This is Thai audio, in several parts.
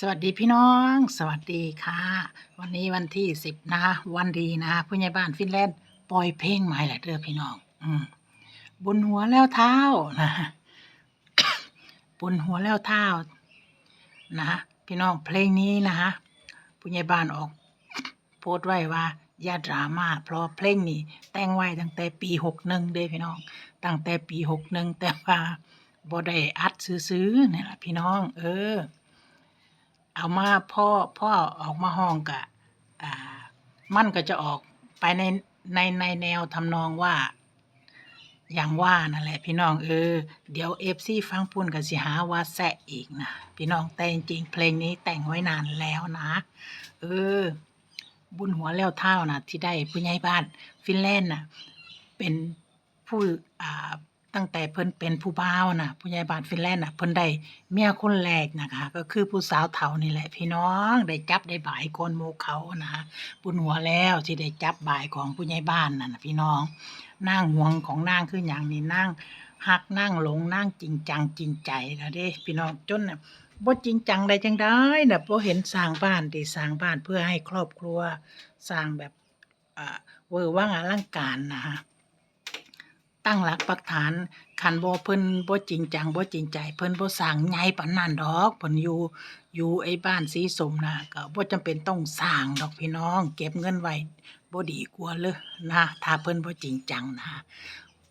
สวัสดีพี่น้อง สวัสดีค่ะ วันนี้วันที่สิบนะคะวันดีนะคะผู้ใหญ่บ้านฟินแลนด์ปล่อยเพลงใหม่แหละเด้อพี่น้อง อืมบนหัวแล้วเท้านะบนหัวแล้วเท้านะพี่น้องเพลงนี้นะคะผู้ใหญ่บ้านออก โพสต์ไว้ว่าอย่าดราม่าเพราะเพลงนี้ แต่งไว้ตั้งแต่ปีหกหนึ่งเด้พี่น้อง ตั้งแต่ปีหกหนึ่งแต่ว่าบ่ได้อัดซื้อๆนี่แหละพี่น้อง เออ เอามาพ่อพ่อออกมาห้องกะอ่ามันก็จะออกไปในในในแนวทำนองว่า อย่างว่านั่นแหละพี่น้องเออ เดี๋ยวเอฟซีฟังปุ่นก็สิหาว่าแซะอีกนะพี่น้องแต่จริงเพลงนี้แต่งไว้นานแล้วนะ เออ บุญหัวแล้วเท่านะที่ได้ผู้ใหญ่บ้านฟินแลนด์น่ะเป็นผู้อ่า ตั้งแต่เพิ่นเป็นผู้บ่าวนะผู้ใหญ่บ้านฟินแลนด์น่ะเพิ่นได้เมียคนแรกนะคะ ก็คือผู้สาวเฒ่านี่แหละพี่น้องได้จับได้บ่ายก่อนหมู่เขานะคะบุญหัวแล้วที่ได้จับบ่ายของผู้ใหญ่บ้านนั่นนะพี่น้องนางห่วงของนางคือหยังนี่นางฮักนางหลงนางจริงจังจริงใจนะเด้พี่น้องจนน่ะบ่จริงจังได้จังได้น่ะบ่เห็นสร้างบ้านที่สร้างบ้านเพื่อให้ครอบครัวสร้างแบบอ่าเวอร์ว่างอลังการนะคะ ตั้งหลักปักฐานคันบ่เพิ่นบ่จริงจังบ่จริงใจ เพิ่นบ่สร้างใหญ่ปานนั้นดอกเพิ่นอยู่อยู่ไอ้บ้านสีสมนะก็บ่จำเป็นต้องสร้างดอกพี่น้อง เก็บเงินไว้บ่ดีกว่าเลยนะถ้าเพิ่นบ่จริงจังนะ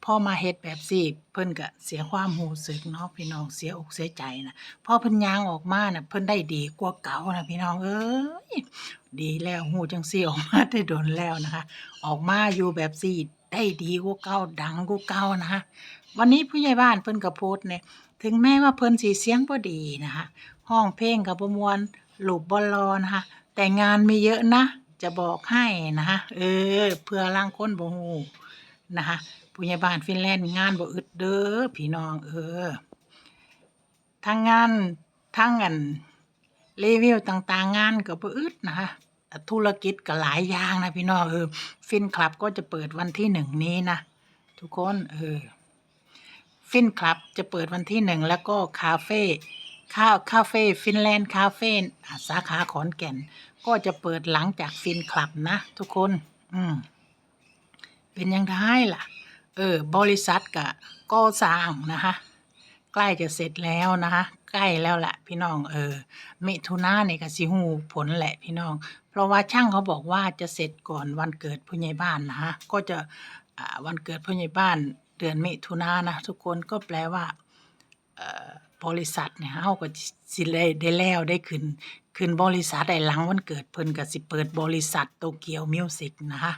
พอมาเฮ็ดแบบซี่เพิ่นก็เสียความรู้สึกเนาะพี่น้องเสียอกเสียใจนะพอเพิ่นย่างออกมาน่ะเพิ่นได้ดีกว่าเก่านะพี่น้องเอ้ยดีแล้วหูจังซี่ออกมาได้โดนแล้วนะคะ ออกมาอยู่แบบซี่ได้ดีกว่าเก่าดังกว่าเก่านะคะวันนี้ผู้ใหญ่บ้านเพิ่นก็โพสต์เนี่ยถึงแม้ว่าเพิ่นสิเสียงบ่ดีนะคะห้องเพลงก็บ่มวนรูปบ่รอนะคะแต่งานมีเยอะนะ จะบอกให้นะคะเออเพื่อลางคนบ่ฮู้ นะคะผู้ใหญ่บ้านฟินแลนด์งานบ่อึดเด้อพี่น้องเออทั้งงานทั้งอันรีวิวต่างๆ งานก็บ่อึดนะคะธุรกิจก็หลายอย่างนะพี่น้องเออฟินคลับก็จะเปิดวันที่หนึ่งนี้นะทุกคนเออฟินคลับจะเปิดวันที่หนึ่งแล้วก็คาเฟ่ข้าวคาเฟ่ฟินแลนด์คาเฟ่สาขาขอนแก่น ก็จะเปิดหลังจากฟินคลับนะทุกคน อืม เป็นยังไงล่ะ เออ บริษัทก็ก่อสร้างนะคะ ใกล้จะเสร็จแล้วนะคะ ใกล้แล้วแหละพี่น้อง เออมิถุนาเนี่ยก็สิฮู้ผลแหละพี่น้อง เพราะว่าช่างเขาบอกว่าจะเสร็จก่อนวันเกิดผู้ใหญ่บ้านนะฮะก็จะอ่าวันเกิดผู้ใหญ่บ้านเดือนมิถุนานะทุกคนก็แปลว่าเออบริษัทเนี่ยเฮาก็สิได้ได้แล้วได้ขึ้นขึ้นบริษัทได้หลังวันเกิดเพิ่นก็สิเปิดบริษัทโตเกียวมิวสิกนะคะ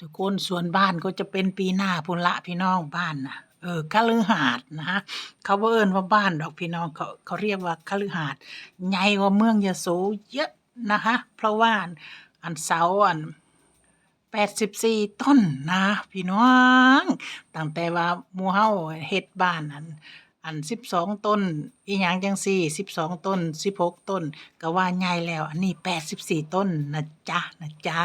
ทุกคนส่วนบ้านก็จะเป็นปีหน้าพุ่นละพี่น้องบ้านนะเออคฤหาสน์นะฮะเขาเอิ้นว่าบ้านดอกพี่น้องเขาเขาเรียกว่าคฤหาสน์ใหญ่กว่าเมืองยโสเยอะนะคะเพราะว่าอันเสาอัน84ต้นนะพี่น้องตั้งแต่ว่ามูเฮาเฮ็ดบ้านอันอัน12ต้น อีหยังจังซี่12ต้น16ต้น ก็ว่าใหญ่แล้ว อันนี้84ต้นนะจ๊ะนะจ๊ะ